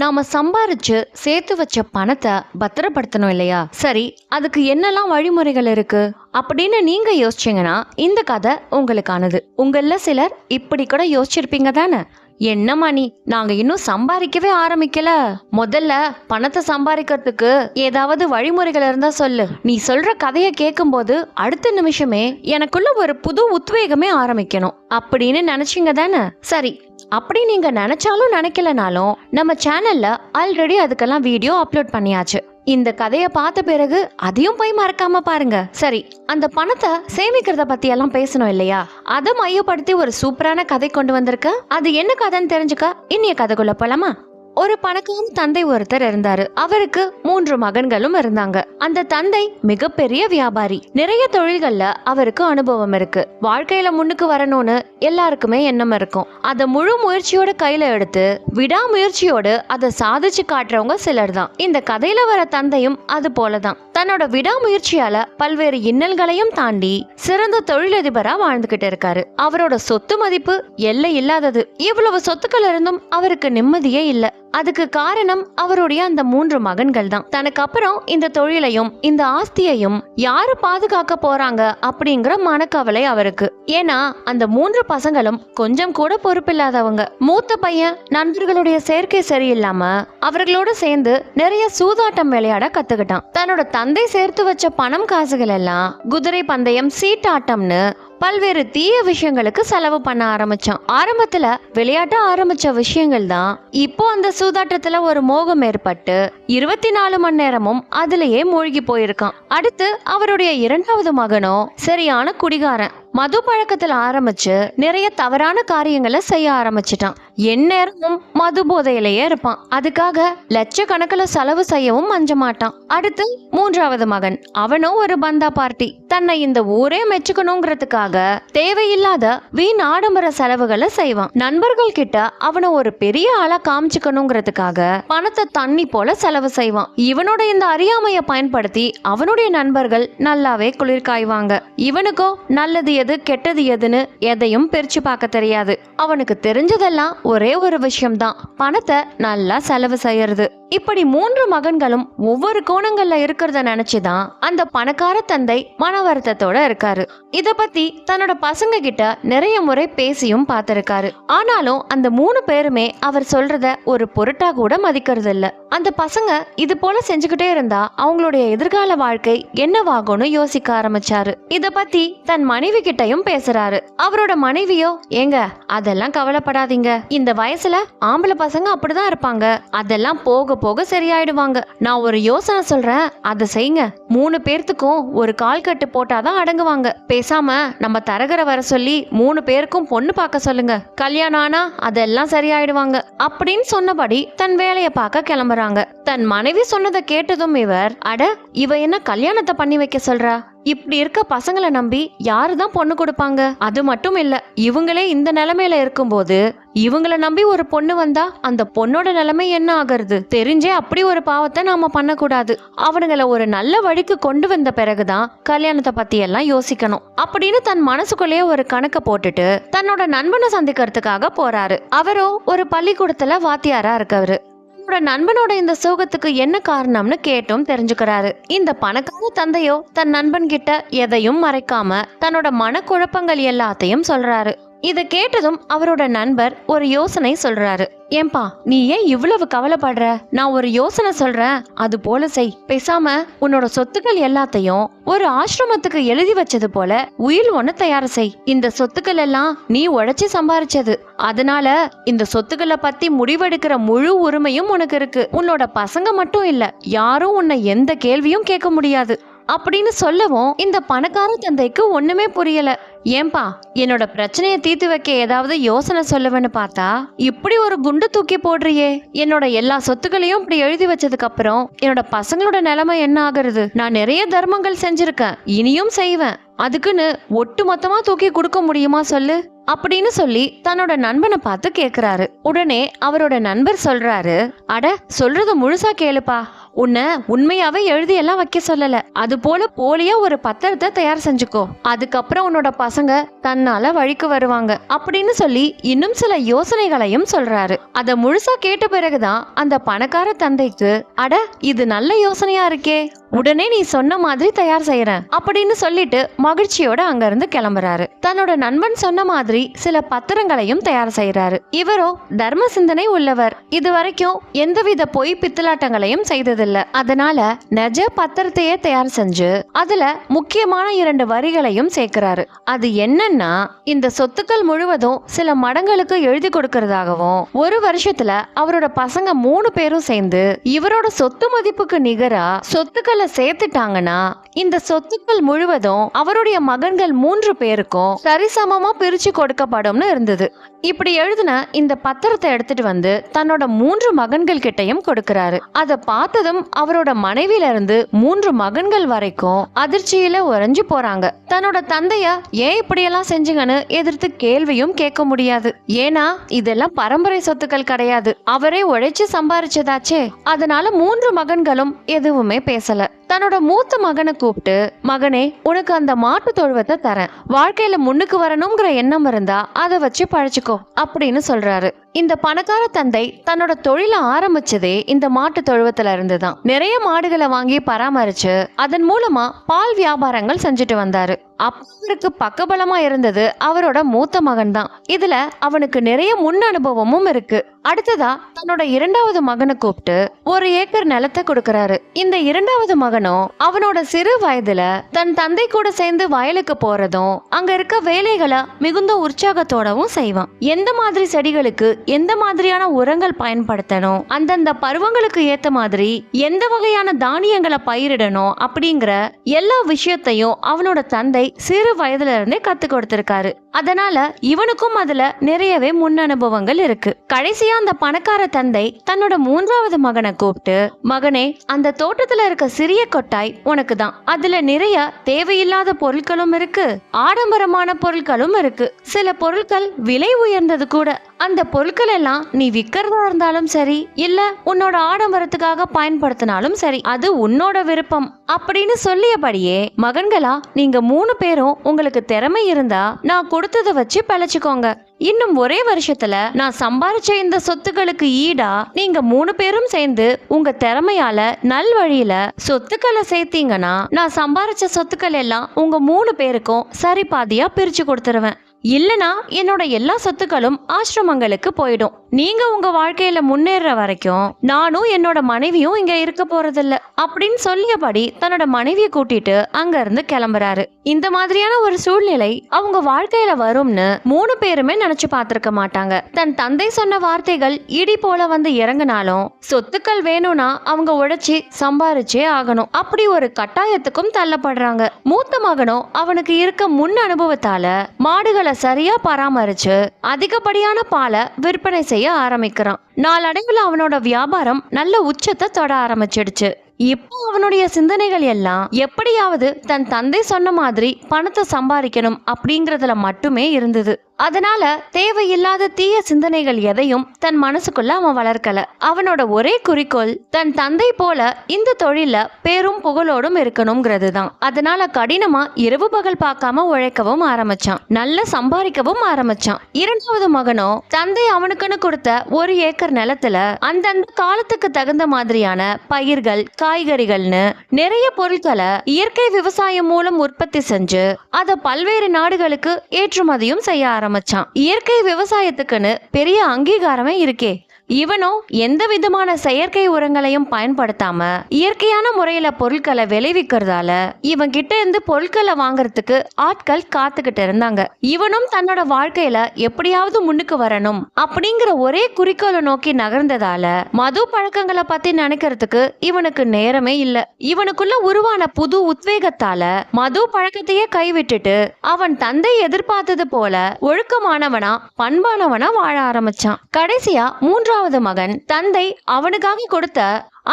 நாம சம்பாரிச்சு சேர்த்து வச்ச பணத்தை பத்திரப்படுத்தணும் இல்லையா? சரி அதுக்கு என்னெல்லாம் வழிமுறைகள் இருக்கு? அப்படின்னு நீங்க யோசிச்சீங்கன்னா இந்த கதை உங்களுக்கானது. உங்கள சிலர் இப்படி கூட யோசிச்சிருப்பீங்க தானே? என்னம்மா நீ? நாங்க இன்னும் சம்பாதிக்கவே ஆரம்பிக்கல. முதல்ல பணத்தை சம்பாதிக்கிறதுக்கு ஏதாவது வழிமுறைகள் இருந்தா சொல்லு. நீ சொல்ற கதையை கேட்கும்போது அடுத்த நிமிஷமே எனக்குள்ள ஒரு புது உத்வேகமே ஆரம்பிக்கணும். அப்படின்னு நினைச்சீங்க தானே? சரி அப்படி நீங்க நினைச்சாலும் நினைக்கலனாலும் நம்ம சேனல்ல ஆல்ரெடி அதுக்கெல்லாம் வீடியோ அப்லோட் பண்ணியாச்சு. இந்த கதையை பார்த்த பிறகு அதையும் போய் மறக்காம பாருங்க. சரி அந்த பணத்தை சேமிக்கிறத பத்தி எல்லாம் பேசணும் இல்லையா? அதை மையப்படுத்தி ஒரு சூப்பரான கதை கொண்டு வந்திருக்க. அது என்ன கதைன்னு தெரிஞ்சுக்க இன்னைய கதைக்குள்ள போலாமா? ஒரு பணக்கார தந்தை ஒருத்தர் இருந்தாரு. அவருக்கு மூன்று மகன்களும் இருந்தாங்க. அந்த தந்தை மிகப்பெரிய வியாபாரி. நிறைய தொழில்கள்ல அவருக்கு அனுபவம் இருக்கு. வாழ்க்கையில முன்னுக்கு வரணும்னு எல்லாருக்குமே எண்ணம் இருக்கும். அதை முழு முயற்சியோட கையில எடுத்து விடாமுயற்சியோடு அதை சாதிச்சு காட்டுறவங்க சிலர் தான் இந்த கதையில வர தந்தையும் அது போலதான். தன்னோட விடாமுயற்சியால பல்வேறு இன்னல்களையும் தாண்டி சிறந்த தொழிலதிபரா வாழ்ந்துகிட்டு இருக்காரு. அவரோட சொத்து மதிப்பு எல்லை இல்லாதது. இவ்வளவு சொத்துக்கள் இருந்தும் அவருக்கு நிம்மதியே இல்ல. அதுக்கு காரணம் அவருடைய அந்த மூன்று மகன்கள் தான் தனக்கு அப்புறம் இந்த தொழிலையும் இந்த ஆஸ்தியையும் யாரு பாதுகாக்க போறாங்க அப்படிங்கிற மனக்கவலை அவருக்கு. ஏன்னா அந்த மூன்று பசங்களும் கொஞ்சம் கூட பொறுப்பில்லாதவங்க. மூத்த பையன் நண்பர்களுடைய சேர்க்கை சரியில்லாம அவர்களோட சேர்ந்து நிறைய சூதாட்டம் விளையாட கத்துக்கிட்டான். தன்னோட தந்தை சேர்த்து வச்ச பணம் காசுகள் எல்லாம் குதிரை பந்தயம் சீட்டாட்டம்னு பல்வேறு தீய விஷயங்களுக்கு செலவு பண்ண ஆரம்பிச்சான் ஆரம்பத்துல விளையாட்ட ஆரம்பிச்ச விஷயங்கள் தான். இப்போ அந்த சூதாட்டத்துல ஒரு மோகம் ஏற்பட்டு இருபத்தி நாலு மணி நேரமும் அதுலயே மூழ்கி போயிருக்கான். அடுத்து அவருடைய இரண்டாவது மகனோ சரியான குடிகாரன். மது பழக்கத்தில் ஆரம்பிச்சு நிறைய தவறான காரியங்களை செய்ய ஆரம்பிச்சிட்டான். எந்நேரமும் மது போதையிலேயே இருப்பான். அதுக்காக லட்சக்கணக்கில் செலவு செய்யவும் அஞ்ச மாட்டான் அடுத்து மூன்றாவது மகன். அவனும் ஒரு பந்தா பார்ட்டி. தன்னை இந்த ஊரே மெச்சுக்கணுங்கிறதுக்காக தேவையில்லாத வீண் ஆடம்பர செலவுகளை செய்வான். நண்பர்கள் கிட்ட அவனை ஒரு பெரிய ஆளா காமிச்சுக்கணுங்கிறதுக்காக பணத்தை தண்ணி போல செலவு செய்வான். இவனோட இந்த அறியாமைய பயன்படுத்தி அவனுடைய நண்பர்கள் நல்லாவே குளிர்காய்வாங்க இவனுக்கும் இவனுக்கோ நல்லது எது கெட்டது எதுன்னு எதையும் பிரிச்சு பார்க்க தெரியாது. அவனுக்கு தெரிஞ்சதெல்லாம் ஒரே ஒரு விஷயம்தான். பணத்தை நல்லா செலவு செய்யறது. இப்படி மூன்று மகன்களும் ஒவ்வொரு கோணங்கள்ல இருக்கிறத நினைச்சுதான் அந்த பணக்கார தந்தை மன வருத்தத்தோட இருக்காரு. இத பத்தி தன்னோட பசங்க கிட்ட நிறைய முறை பேசியும் பார்த்திருக்காரு ஆனாலும் அந்த மூணு பேருமே அவர் சொல்றத ஒரு பொருட்டா கூட மதிக்கிறது இல்ல அந்த பசங்க இது போல செஞ்சுக்கிட்டே இருந்தா அவங்களுடைய எதிர்கால வாழ்க்கை என்னவாகும்னு யோசிக்க ஆரம்பிச்சாரு. இத பத்தி தன் மனைவி கிட்டயும் பேசுறாரு. அவரோட மனைவியோ ஏங்க அதெல்லாம் கவலைப்படாதீங்க. இந்த வயசுல ஆம்பளை பசங்க அப்படிதான் இருப்பாங்க. அதெல்லாம் போக போக சரியாயிடுவாங்க. நான் ஒரு யோசனை சொல்றேன். அதை செய்யுங்க. மூணு பேர்த்துக்கும் ஒரு கால் கட்டு போட்டாதான் அடங்குவாங்க. பேசாம நம்ம தரகரை வர சொல்லி மூணு பேருக்கும் பொண்ணு பார்க்க சொல்லுங்க. கல்யாணம் ஆனா அதெல்லாம் சரியாயிடுவாங்க. அப்படின்னு சொன்னபடி தன் வேலையை பார்க்க கிளம்புறாங்க. தன் மனைவி சொன்னதை கேட்டதும் இவர் அட இவ என்ன கல்யாணத்தை பண்ணி வைக்க சொல்றா? இப்படி இருக்க பசங்களை நம்பி யாரு தான் பொண்ணு கொடுப்பாங்க? அது மட்டும் இல்ல இவங்களே இந்த நிலைமையில இருக்கும்போது இவங்கள நம்பி ஒரு பொண்ணு வந்தா அந்த பொண்ணோட நிலைமை என்ன ஆகுறது? தெரிஞ்சே அப்படி ஒரு பாவத்தை நாம பண்ணக்கூடாது. அவனுங்கள ஒரு நல்ல வழிக்கு கொண்டு வந்த பிறகுதான் கல்யாணத்தை பத்தி எல்லாம் யோசிக்கணும். அப்படின்னு தன் மனசுக்குள்ளேயே ஒரு கணக்க போட்டுட்டு தன்னோட நண்பனை சந்திக்கிறதுக்காக போறாரு. அவரோ ஒரு பள்ளிக்கூடத்துல வாத்தியாரா இருக்கவரு. தன்னோட நண்பனோட இந்த சோகத்துக்கு என்ன காரணம்னு கேட்டும் தெரிஞ்சுக்கிறாரு. இந்த பணக்கார தந்தையோ தன் நண்பன் கிட்ட எதையும் மறைக்காம தன்னோட மனக்குழப்பங்கள் எல்லாத்தையும் சொல்றாரு. இதை கேட்டதும் அவரோட நண்பர் ஒரு யோசனை சொல்றாரு. ஏன்பா நீ ஏன் இவ்வளவு கவலைப்படுற? நான் ஒரு யோசனை சொல்றேன். அது போல செய். பேசாம உன்னோட சொத்துக்கள் எல்லாத்தையும் ஒரு ஆசிரமத்துக்கு எழுதி வச்சது போல உயில் ஒண்ணு தயார் செய். இந்த சொத்துக்கள் எல்லாம் நீ உழைச்சி சம்பாரிச்சது. அதனால இந்த சொத்துக்களை பத்தி முடிவெடுக்கிற முழு உரிமையும் உனக்கு இருக்கு. உன்னோட பசங்க மட்டும் இல்ல யாரும் உன்னை எந்த கேள்வியும் கேட்க முடியாது. அப்படின்னு சொல்லவும் இந்த பணக்கார தந்தைக்கு ஒண்ணுமே புரியல. ஏன்பா என்னோட பிரச்சனையை தீர்த்து வைக்க ஏதாவது யோசனை சொல்லுவேன்னு பார்த்தா இப்படி ஒரு குண்டு தூக்கி போடுறியே. என்னோட எல்லா சொத்துக்களையும் இப்படி எழுதி வச்சதுக்கு அப்புறம் என்னோட பசங்களோட நிலைமை என்ன ஆகுறது? நான் நிறைய தர்மங்கள் செஞ்சிருக்கேன் இனியும் செய்வேன். அதுக்குன்னு ஒட்டு மொத்தமா தூக்கி கொடுக்க முடியுமா சொல்லு? அப்படின்னு சொல்லி தன்னோட நண்பனை பார்த்து கேக்குறாரு. உடனே அவரோட நண்பர் சொல்றாரு அட சொல்றது முழுசா கேளுப்பா. உன்னை உண்மையாவே எழுதி எல்லாம் வைக்க சொல்லல. அது போல போலியா ஒரு பத்திரத்தை தயார் செஞ்சுக்கோ. அதுக்கப்புறம் உன்னோட பசங்க தன்னால வழிக்கு வருவாங்க. அப்படின்னு சொல்லி இன்னும் சில யோசனைகளையும் சொல்றாரு. அத முழுசா கேட்ட பிறகுதான் அந்த பணக்கார தந்தைக்கு அட இது நல்ல யோசனையா இருக்கே. உடனே நீ சொன்ன மாதிரி தயார் செய்யறேன். அப்படின்னு சொல்லிட்டு மகிழ்ச்சியோட அங்க இருந்து கிளம்புறாரு. தன்னோட நண்பன் சொன்ன மாதிரி சில பத்திரங்களையும் தயார் செய்யறாரு இவரோ தர்ம சிந்தனை உள்ளவர். இது வரைக்கும் எந்தவித பொய் பித்தலாட்டங்களையும் செய்ததில்லை. அதனால நெஜ பத்திரத்தையே தயார் செஞ்சு அதுல முக்கியமான இரண்டு வரிகளையும் சேர்க்கிறாரு. அது என்னன்னா இந்த சொத்துக்கள் முழுவதும் சில மடங்களுக்கு எழுதி கொடுக்கறதாகவும் ஒரு வருஷத்துல அவரோட பசங்க மூணு பேரும் சேர்ந்து இவரோட சொத்து மதிப்புக்கு நிகரா சொத்துக்களை சேர்த்துட்டாங்கன்னா இந்த சொத்துக்கள் முழுவதும் அவருடைய மகன்கள் மூன்று பேருக்கும் சரிசமமா பிரிச்சு கொடுக்கப்படும்னு இருந்தது. இப்படி எழுதின இந்த பத்திரத்தை எடுத்துட்டு வந்து தன்னோட மூன்று மகன்கள் கிட்டயும் கொடுக்கிறாரு. அதை பார்த்ததும் அவரோட மனைவியில இருந்து மூன்று மகன்கள் வரைக்கும் அதிர்ச்சியில உறைஞ்சு போறாங்க. தன்னோட தந்தைய ஏன் இப்படியெல்லாம் செஞ்சுங்கன்னு எதிர்த்து கேள்வியும் கேட்க முடியாது. ஏன்னா இதெல்லாம் பரம்பரை சொத்துக்கள் கிடையாது. அவரே உழைச்சு சம்பாரிச்சதாச்சே. அதனால மூன்று மகன்களும் எதுவுமே பேசல. தன்னோட மூத்த மகனை கூப்பிட்டு மகனே உனக்கு அந்த மாட்டு தொழுவத்தை தரேன். வாழ்க்கையில முன்னுக்கு வரணுங்கிற எண்ணம் இருந்தா அதை வச்சு பழச்சிக்கோ அப்படின்னு சொல்றாரு. இந்த பணக்கார தந்தை தன்னோட தொழிலை ஆரம்பிச்சதே இந்த மாட்டு தொழுவத்துல தான் நிறைய மாடுகளை வாங்கி பராமரிச்சு அதன் மூலமா பால் வியாபாரங்கள் செஞ்சுட்டு வந்தாரு. அவருக்கு பக்கபலமா இருந்தது அவரோட மூத்த மகன் தான் இதுல அவனுக்கு நிறைய முன் அனுபவமும் இருக்கு. அடுத்ததா தன்னோட இரண்டாவது மகனை கூப்பிட்டு ஒரு ஏக்கர் நிலத்தை கொடுக்கறாரு. இந்த இரண்டாவது மகனும் அவனோட சிறு வயதுல தன் தந்தை கூட சேர்ந்து வயலுக்கு போறதும் அங்க இருக்க வேலைகளை மிகுந்த உற்சாகத்தோடவும் செய்வான். எந்த மாதிரி செடிகளுக்கு எந்த மாதிரியான உரங்கள் பயன்படுத்தணும் அந்தந்த பருவங்களுக்கு ஏத்த மாதிரி எந்த வகையான தானியங்களை பயிரிடணும் அப்படிங்கிற எல்லா விஷயத்தையும் அவனோட தந்தை சிறு வயதுல இருந்தே கத்து கொடுத்திருக்காரு. அதனால இவனுக்கும் அதுல நிறையவே முன் அனுபவங்கள் இருக்கு. கடைசியா அந்த பணக்கார தந்தை தன்னோட மூன்றாவது மகனை கூப்பிட்டு மகனே அந்த தோட்டத்துல இருக்க சிறிய கொட்டாய் உனக்கு தான். அதுல நிறைய தேவையில்லாத பொருட்களும் இருக்கு. ஆடம்பரமான பொருட்களும் இருக்கு. சில பொருட்கள் விலை உயர்ந்தது கூட. அந்த பொருட்கள் எல்லாம் நீ விற்கிறதா இருந்தாலும் சரி இல்ல உன்னோட ஆடம்பரத்துக்காக பயன்படுத்தினாலும் சரி அது உன்னோட விருப்பம். அப்படின்னு சொல்லியபடியே மகன்களா நீங்க மூணு பேரும் உங்களுக்கு திறமை இருந்தா நான் கொடுத்ததை வச்சு பழச்சிக்கோங்க. இன்னும் ஒரே வருஷத்துல நான் சம்பாரிச்ச இந்த சொத்துக்களுக்கு ஈடா நீங்க மூணு பேரும் சேர்ந்து உங்க திறமையால நல் வழியில சொத்துக்களை சேர்த்தீங்கன்னா நான் சம்பாரிச்ச சொத்துக்கள் எல்லாம் உங்க மூணு பேருக்கும் சரி பாதியா பிரிச்சு கொடுத்துருவேன். இல்லனா என்னோட எல்லா சொத்துக்களும் ஆசிரமங்களுக்கு போயிடும். நீங்க உங்க வாழ்க்கையில முன்னேற வரைக்கும் நானும் என்னோட மனைவியும் இங்க இருக்க போறதில்ல. அப்படின்னு சொல்லியபடி தன்னோட மனைவியை கூட்டிட்டு அங்க இருந்து கிளம்புறாரு. இந்த மாதிரியான ஒரு சூழ்நிலை அவங்க வாழ்க்கையில வரும்னு மூணு பேருமே நினைச்சு பார்த்திருக்க மாட்டாங்க. தன் தந்தை சொன்ன வார்த்தைகள் இடி போல வந்து இறங்குனாலும் சொத்துக்கள் வேணும்னா அவங்க உழைச்சி சம்பாரிச்சே ஆகணும். அப்படி ஒரு கட்டாயத்துக்கும் தள்ளப்படுறாங்க. மூத்த மகனும் அவனுக்கு இருக்க முன் அனுபவத்தால மாடுகளை சரியா பராமரித்து அதிகப்படியான பாலை விற்பனை செய்ய ஆரம்பிக்கிறான். நாளடைவில் அவனோட வியாபாரம் நல்ல உச்சத்தை தொட ஆரம்பிச்சிடுச்சு. இப்போ அவனுடைய சிந்தனைகள் எல்லாம் எப்படியாவது தன் தந்தை சொன்ன மாதிரி பணத்தை சம்பாதிக்கணும் அப்படிங்கறதுல மட்டுமே இருந்தது. அதனால தேவையில்லாத தீய சிந்தனைகள் எதையும் தன் மனசுக்குள்ள அவன் வளர்க்கல. அவனோட ஒரே குறிக்கோள் தன் தந்தை போல இந்த தொழில பேரும் புகழோடும் இருக்கணுங்கிறது தான் அதனால கடினமா இரவு பகல் பார்க்காம உழைக்கவும் ஆரம்பிச்சான். நல்ல சம்பாதிக்கவும் ஆரம்பிச்சான். இரண்டாவது மகனோ தந்தை அவனுக்குன்னு கொடுத்த ஒரு ஏக்கர் நிலத்துல அந்தந்த காலத்துக்கு தகுந்த மாதிரியான பயிர்கள் காய்கறிகள்னு நிறைய பொருட்களை இயற்கை விவசாயம் மூலம் உற்பத்தி செஞ்சு அதை பல்வேறு நாடுகளுக்கு ஏற்றுமதியும் செய்ய ஆரம்பிச்சான். இயற்கை விவசாயத்துக்குன்னு பெரிய அங்கீகாரமே இருக்கே. இவனும் எந்த விதமான செயற்கை உரங்களையும் பயன்படுத்தாம இயற்கையான முறையில பொருட்களை விளைவிக்கிறதால இவன் கிட்ட இருந்து பொருட்களை வாங்குறதுக்கு ஆட்கள் காத்துக்கிட்டு இருந்தாங்க. இவனும் தன்னோட வாழ்க்கையில எப்படியாவது முன்னுக்கு வரணும் அப்படிங்கிற ஒரே குறிக்கோளை நோக்கி நகர்ந்ததால மது பழக்கங்களை பத்தி நினைக்கிறதுக்கு இவனுக்கு நேரமே இல்ல. இவனுக்குள்ள உருவான புது உத்வேகத்தால மது பழக்கத்தையே கைவிட்டுட்டு அவன் தந்தை எதிர்பார்த்தது போல ஒழுக்கமானவனா பண்பானவனா வாழ ஆரம்பிச்சான். கடைசியா மூன்றாவது மூன்றாவது மகன் தந்தை அவனுக்காக கொடுத்த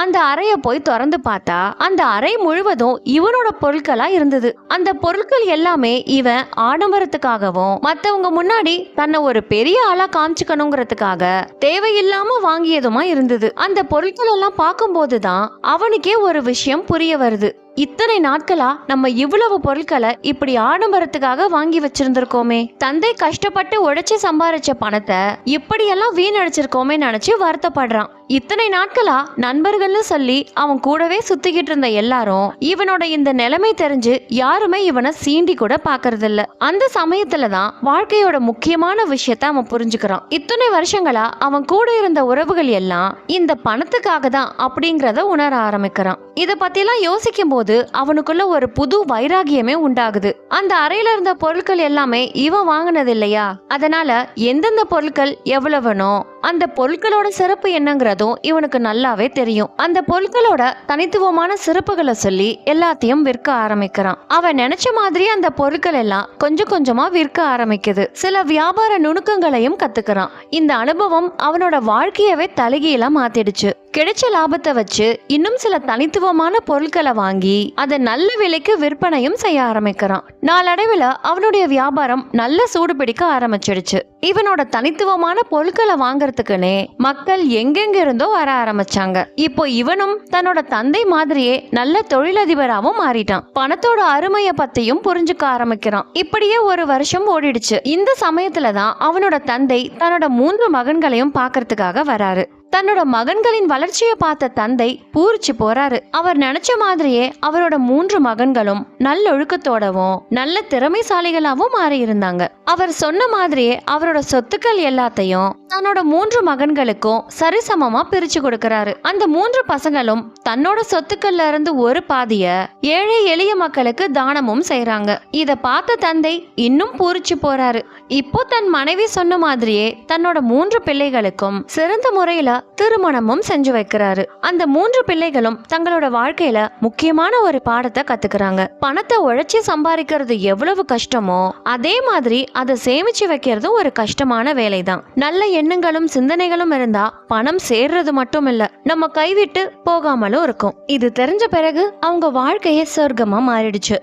அந்த அறையை போய் திறந்து பார்த்தா அந்த அறை முழுவதும் இவனோட பொருட்களா இருந்தது. அந்த பொருட்கள் எல்லாமே இவன் ஆடம்பரத்துக்காகவும் மத்தவங்க முன்னாடி தன்னை ஒரு பெரிய ஆளா காமிச்சுக்கணுங்கிறதுக்காக தேவையில்லாம வாங்கியதுமா இருந்தது. அந்த பொருட்கள் எல்லாம் பார்க்கும்போதுதான் அவனுக்கே ஒரு விஷயம் புரிய வருது. இத்தனை நாட்களா நம்ம இவ்வளவு பொருட்களை இப்படி ஆடம்பரத்துக்காக வாங்கி வச்சிருந்திருக்கோமே. தந்தை கஷ்டப்பட்டு உழைச்சி சம்பாரிச்ச பணத்தை இப்படியெல்லாம் வீணடிச்சிருக்கோமே நினைச்சு வருத்தப்படுறான். இத்தனை நாட்களா நண்பர்கள்னு சொல்லி அவன் கூடவே சுத்திக்கிட்டு இருந்த எல்லாரும் இவனோட இந்த நிலைமை தெரிஞ்சு யாருமே இவனை சீண்டி கூட பாக்குறது இல்ல அந்த சமயத்துல தான் வாழ்க்கையோட முக்கியமான விஷயத்த அவன் புரிஞ்சுக்கிறான். இத்தனை வருஷங்களா அவன் கூட இருந்த உறவுகள் எல்லாம் இந்த பணத்துக்காக தான் அப்படிங்கறத உணர ஆரம்பிக்கிறான். இத பத்திலாம் யோசிக்கும் போது அவனுக்குள்ள ஒரு புது வைராகியமே உண்டாகுது. அந்த அறையில இருந்த பொருட்கள் எல்லாமே இவன் வாங்கினது இல்லையா? அதனால எந்தெந்த பொருட்கள் எவ்வளவுனோ அந்த பொருட்களோட சிறப்பு என்னங்கிறதும் இவனுக்கு நல்லாவே தெரியும். அந்த பொருட்களோட தனித்துவமான சிறப்புகளை சொல்லி எல்லாத்தையும் விற்க ஆரம்பிக்கிறான். அவன் நினைச்ச மாதிரி அந்த பொருட்கள் எல்லாம் கொஞ்சம் கொஞ்சமா விற்க ஆரம்பிக்குது. சில வியாபார நுணுக்கங்களையும் கத்துக்கிறான். இந்த அனுபவம் அவனோட வாழ்க்கையவே தலைகீழா மாத்திடுச்சு. கிடைச்ச லாபத்தை வச்சு இன்னும் சில தனித்துவமான பொருட்களை வாங்கி அதை நல்ல விலைக்கு விற்பனையும் செய்ய ஆரம்பிக்கிறான். நாளடைவில் அவனுடைய வியாபாரம் நல்ல சூடு பிடிக்க ஆரம்பிச்சிடுச்சு. இவனோட தனித்துவமான பொருட்களை வாங்கறதுக்குன்னே மக்கள் எங்கெங்க இருந்தோ வர ஆரம்பிச்சாங்க. இப்போ இவனும் தன்னோட தந்தை மாதிரியே நல்ல தொழிலதிபராகவும் மாறிட்டான். பணத்தோட அருமைய பத்தியும் புரிஞ்சுக்க ஆரம்பிக்கிறான். இப்படியே ஒரு வருஷம் ஓடிடுச்சு. இந்த சமயத்துல தான் அவனோட தந்தை தன்னோட மூன்று மகன்களையும் பார்க்கறதுக்காக வராரு. தன்னோட மகன்களின் வளர்ச்சியை பார்த்த தந்தை பூரிச்சு போறாரு. அவர் நினைச்ச மாதிரியே அவரோட மூன்று மகன்களும் நல்லொழுக்கத்தோடவும் நல்ல திறமைசாலிகளாகவும் மாறி இருந்தாங்க அவர் சொன்ன மாதிரியே அவரோட சொத்துக்கள் எல்லாத்தையும் தன்னோட மூன்று மகன்களுக்கும் சரிசமமா பிரிச்சு கொடுக்கறாரு. அந்த மூன்று பசங்களும் தன்னோட சொத்துக்கள்ல இருந்து ஒரு பாதிய ஏழை எளிய மக்களுக்கு தானமும் செய்யறாங்க இத பார்த்த தந்தை இன்னும் பூரிச்சு போறாரு. இப்போ தன் மனைவி சொன்ன மாதிரியே தன்னோட மூன்று பிள்ளைகளுக்கும் சிறந்த முறையில திருமணமும் செஞ்சு வைக்கிறாரு. அந்த மூன்று பிள்ளைகளும் தங்களோட வாழ்க்கையில முக்கியமான ஒரு பாடத்தை கத்துக்கிறாங்க. பணத்தை உழைச்சி சம்பாதிக்கிறது எவ்வளவு கஷ்டமோ அதே மாதிரி அதை சேமிச்சு வைக்கிறதும் ஒரு கஷ்டமான வேலை தான் நல்ல எண்ணங்களும் சிந்தனைகளும் இருந்தா பணம் சேர்றது மட்டும் இல்ல நம்ம கைவிட்டு போகாமலும் இருக்கும். இது தெரிஞ்ச பிறகு அவங்க வாழ்க்கையே சொர்க்கமா மாறிடுச்சு.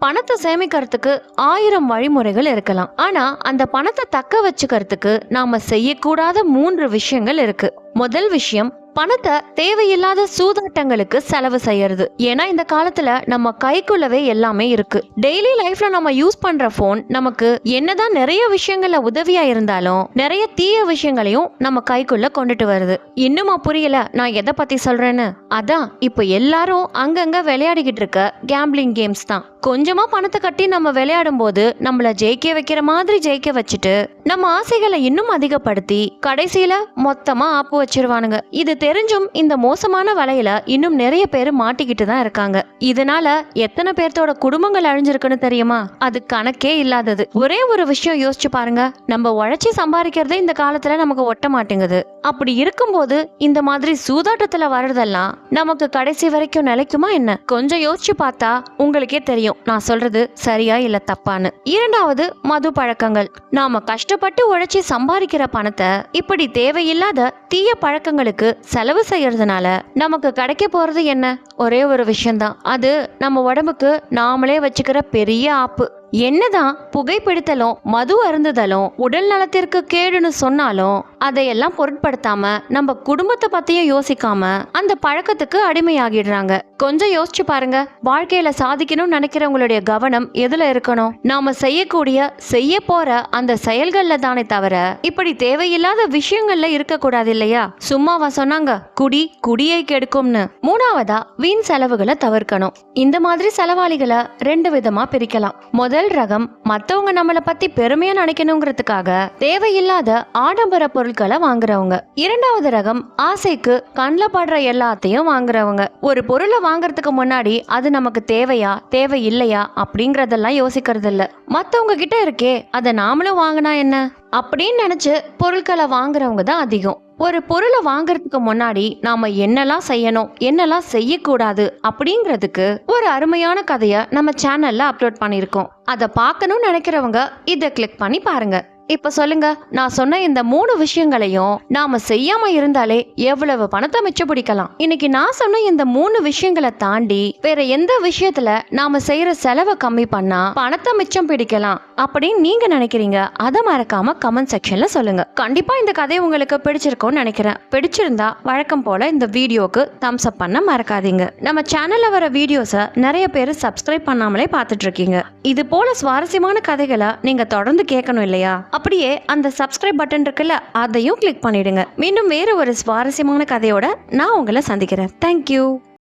பணத்தை சேமிக்கிறதுக்கு ஆயிரம் வழிமுறைகள் இருக்கலாம். ஆனா அந்த பணத்தை தக்க வச்சுக்கிறதுக்கு நாம செய்யக்கூடாத மூன்று விஷயங்கள் இருக்கு. முதல் விஷயம் பணத்தை தேவையில்லாத சூதாட்டங்களுக்கு செலவு செய்யறது. ஏன்னா இந்த காலத்துல நம்ம கைக்குள்ளவே எல்லாமே இருக்கு. டெய்லி லைஃப்ல நம்ம யூஸ் பண்ற போன் நமக்கு என்னதான் நிறைய விஷயங்கள்ல உதவியா இருந்தாலும் நிறைய தீய விஷயங்களையும் நம்ம கைக்குள்ள கொண்டுட்டு வருது. இன்னுமா புரியல நான் எதை பத்தி சொல்றேன்னு? அதான் இப்போ எல்லாரும் அங்கங்க விளையாடிக்கிட்டு இருக்க கேம்பிளிங் கேம்ஸ் தான். கொஞ்சமா பணத்தை கட்டி நம்ம விளையாடும் போது நம்மள ஜெயிக்க வைக்கிற மாதிரி ஜெயிக்க வச்சுட்டு நம்ம ஆசைகளை இன்னும் அதிகப்படுத்தி கடைசியில மொத்தமா ஆப்பு வச்சிருவானுங்க. இது தெரிஞ்சும் இந்த மோசமான வலையில இன்னும் நிறைய பேர் மாட்டிக்கிட்டு தான் இருக்காங்க. இதனால எத்தனை பேர்த்தோட குடும்பங்கள் அழிஞ்சிருக்குன்னு தெரியுமா? அது கணக்கே இல்லாதது. ஒரே ஒரு விஷயம் யோசிச்சு பாருங்க. நம்ம உழைச்சி சம்பாதிக்கிறதே இந்த காலத்துல நமக்கு ஒட்ட மாட்டேங்குது. அப்படி இருக்கும்போது இந்த மாதிரி சூதாட்டத்துல வர்றதெல்லாம் நமக்கு கடைசி வரைக்கும் நிலைக்குமா என்ன? கொஞ்சம் யோசிச்சு பார்த்தா உங்களுக்கே தெரியும். நான் சொல்றது சரியா இல்ல தப்பான்னு. இரண்டாவது மது பழக்கங்கள். நாம கஷ்டப்பட்டு உழைச்சி சம்பாதிக்கிற பணத்தை இப்படி தேவையில்லாத தீய பழக்கங்களுக்கு செலவு செய்யறதுனால நமக்கு கிடைக்க போறது என்ன? ஒரே ஒரு விஷயம்தான். அது நம்ம உடம்புக்கு நாமளே வச்சுக்கிற பெரிய ஆப்பு. என்னதான் புகைப்பிடித்தலும் மது அருந்துதலும் உடல் நலத்திற்கு கேடுன்னு சொன்னாலும் அதையெல்லாம் பொருட்படுத்தாம நம்ம குடும்பத்தை பத்தியும் யோசிக்காம அந்த பழக்கத்துக்கு அடிமையாகிடுறாங்க. கொஞ்சம் யோசிச்சு பாருங்க. வாழ்க்கையில சாதிக்கணும்னு நினைக்கிறவங்களுடைய கவனம் எதுல இருக்கணும்? நாம செய்யக்கூடிய செய்ய போற அந்த செயல்கள்ல தானே தவிர இப்படி தேவையில்லாத விஷயங்கள்ல இருக்கக்கூடாது இல்லையா? சும்மாவா சொன்னாங்க குடி குடியை கெடுக்கும்னு. மூணாவதா வீண் செலவுகளை தவிர்க்கணும். இந்த மாதிரி செலவாளிகளை ரெண்டு விதமா பிரிக்கலாம். முதல் ரகம் மத்தவங்க நம்மளை பத்தி பெருமையா நினைக்கணுங்கிறதுக்காக தேவையில்லாத ஆடம்பர பொருள் பொருட்களை வாங்குறவங்க. இரண்டாவது ரகம் ஆசைக்கு கண்ணில் படுற எல்லாத்தையும் வாங்குறவங்க. ஒரு பொருளை வாங்குறதுக்கு முன்னாடி அது நமக்கு தேவையா தேவை இல்லையா அப்படிங்கறதெல்லாம் யோசிக்கிறது இல்ல மத்தவங்க கிட்ட இருக்கே அதை நாமளும் வாங்கினா என்ன? அப்படின்னு நினைச்சு பொருட்களை வாங்குறவங்க தான் அதிகம். ஒரு பொருளை வாங்குறதுக்கு முன்னாடி நாம என்னெல்லாம் செய்யணும் என்னெல்லாம் செய்யக்கூடாது அப்படிங்கிறதுக்கு ஒரு அருமையான கதையை நம்ம சேனல்ல அப்லோட் பண்ணியிருக்கோம். அதை பார்க்கணும்னு நினைக்கிறவங்க இதை கிளிக் பண்ணி பாருங்க. இப்ப சொல்லுங்க நான் சொன்ன இந்த மூணு விஷயங்களையும் நாம செய்யாம இருந்தாலே எவ்வளவு பணத்தை மிச்சப்பிடிக்கலாம். இன்னைக்கு நான் சொன்ன இந்த மூணு விஷயங்களை தாண்டி வேற எந்த விஷயத்துல நாம செய்யற செலவை கம்மி பண்ணா பணத்தை மிச்சம் பிடிக்கலாம் அப்படின்னு நீங்க நினைக்கிறீங்க அதை மறக்காம கமெண்ட் செக்ஷன்ல சொல்லுங்க. கண்டிப்பா இந்த கதை உங்களுக்கு பிடிச்சிருக்கும்னு நினைக்கிறேன். பிடிச்சிருந்தா வழக்கம் போல இந்த வீடியோக்கு தம்ஸ் அப் பண்ண மறக்காதீங்க. நம்ம சேனல்ல வர வீடியோஸை நிறைய பேர் சப்ஸ்கிரைப் பண்ணாமலே பார்த்துட்டு இருக்கீங்க. இது போல சுவாரஸ்யமான கதைகளை நீங்க தொடர்ந்து கேட்கணும் இல்லையா? அப்படியே அந்த சப்ஸ்கிரைப் பட்டன் இருக்குல்ல அதையும் கிளிக் பண்ணிவிடுங்க மீண்டும் வேறு ஒரு சுவாரஸ்யமான கதையோட நான் உங்களை சந்திக்கிறேன். தேங்க்யூ